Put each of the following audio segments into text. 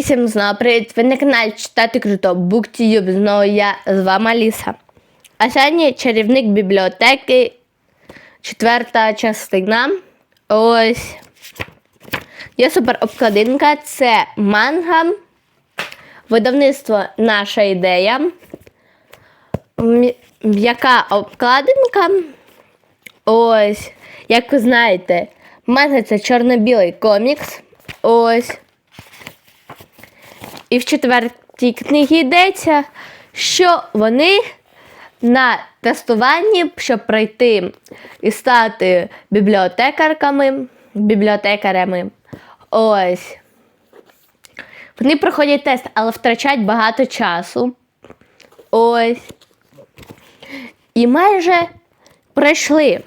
Всім знову привіт! Ви на каналі Читати Круто BookTube. Знову я з вами Аліса. А сьогодні чарівник бібліотеки, четверта частина. Ось. Є супер обкладинка. Це манга. Видавництво наша ідея. М'яка обкладинка. Ось. Як ви знаєте, манга це чорно-білий комікс. Ось. І в четвертій книгі йдеться, що вони на тестуванні, щоб пройти і стати бібліотекарками, бібліотекарями. Ось. Вони проходять тест, але втрачають багато часу. Ось. І майже пройшли.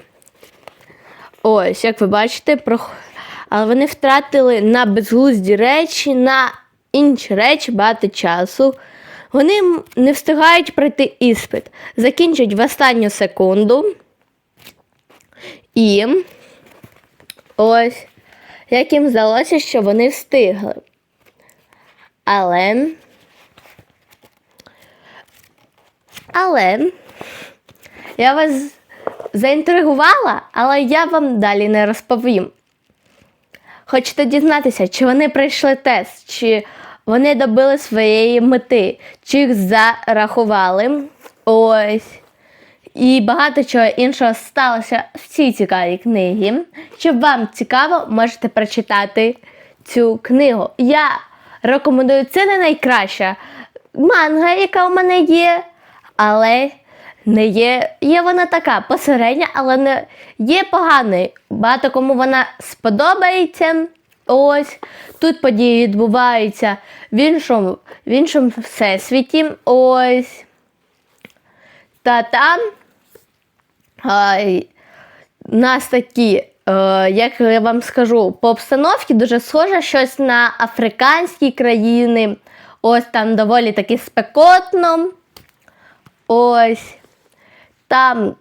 Ось, як ви бачите, прох... але вони втратили на безглузді речі, на інші речі багато часу. Вони не встигають пройти іспит, закінчують в останню секунду. І ось, як їм здалося, що вони встигли. Але. Але я вас заінтригувала, але я вам далі не розповім. Хочете дізнатися, чи вони пройшли тест, чи вони добили своєї мети, чи їх зарахували. Ось. І багато чого іншого сталося в цій цікавій книгі. Якщо вам цікаво, можете прочитати цю книгу. Я рекомендую це не найкраща манга, яка у мене є, але не є. Є вона така посередня, але не є поганою. Багато кому вона сподобається. Ось тут події відбуваються в іншому, в іншому всесвіті. Ось. Та там ай, у нас такі, е, як я вам скажу, по обстановці дуже схоже щось на африканські країни. Ось там доволі таки спекотно. Ось. Там,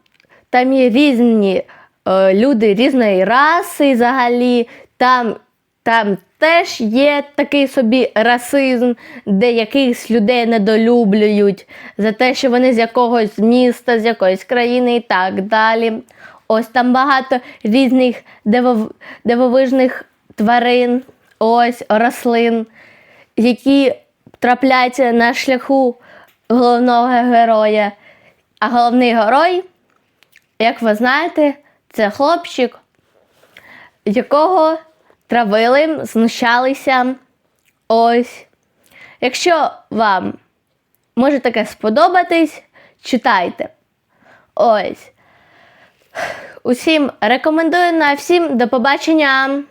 там є різні е, люди різної раси взагалі. Там, там теж є такий собі расизм, де якихось людей недолюблюють за те, що вони з якогось міста, з якоїсь країни і так далі. Ось там багато різних дивов, дивовижних тварин, ось рослин, які трапляються на шляху головного героя. А головний герой, як ви знаєте, це хлопчик, якого травили, знущалися. Ось. Якщо вам може таке сподобатись, читайте. Ось. Усім рекомендую на всім до побачення.